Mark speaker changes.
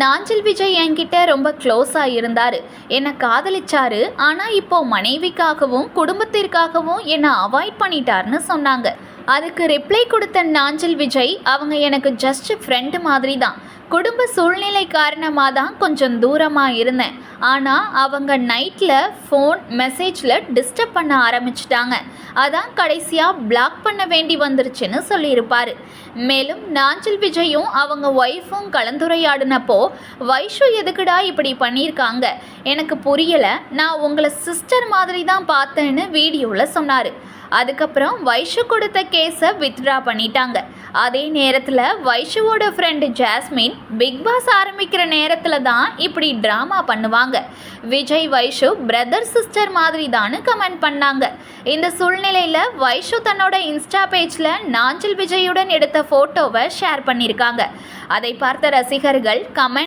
Speaker 1: நாஞ்சில் விஜய் என்கிட்ட ரொம்ப க்ளோஸாக இருந்தார். என்னை காதலிச்சாரு. ஆனால் இப்போ மனைவிக்காகவும் குடும்பத்திற்காகவும் என்னை அவாய்ட் பண்ணிட்டாருன்னு சொன்னாங்க. அதுக்கு ரிப்ளை கொடுத்த நாஞ்சில் விஜய் அவங்க எனக்கு ஜஸ்ட் ஃப்ரெண்டு மாதிரி தான் குடும்ப சூழ்நிலை காரணமாக தான் கொஞ்சம் தூரமாக இருந்தேன். ஆனால் அவங்க நைட்டில் ஃபோன் மெசேஜில் டிஸ்டர்ப் பண்ண ஆரம்பிச்சிட்டாங்க. அதான் கடைசியாக பிளாக் பண்ண வேண்டி வந்துருச்சுன்னு சொல்லியிருப்பார். மேலும் நாஞ்சில் விஜயும் அவங்க ஒய்ஃபும் கலந்துரையாடினப்போ வைஷு எதுக்குடா இப்படி பண்ணியிருக்காங்க? எனக்கு புரியலை. நான் உங்களை சிஸ்டர் மாதிரி தான் பார்த்தேன்னு வீடியோவில் சொன்னார். அதுக்கப்புறம் வைஷு கொடுத்த கே கேஸை வித்ட்ரா பண்ணிட்டாங்க. அதே நேரத்தில் வைஷுவோட ஃப்ரெண்டு ஜாஸ்மின் பிக் பாஸ் ஆரம்பிக்கிற நேரத்தில் தான் இப்படி ட்ராமா பண்ணுவாங்க. விஜய் வைஷு பிரதர் சிஸ்டர் மாதிரி தான் கமெண்ட் பண்ணாங்க. இந்த சூழ்நிலையில் வைஷு தன்னோட இன்ஸ்டா பேஜில் நாஞ்சில் விஜயுடன் எடுத்த ஃபோட்டோவை ஷேர் பண்ணியிருக்காங்க அதை பார்த்த ரசிகர்கள் கமெண்ட்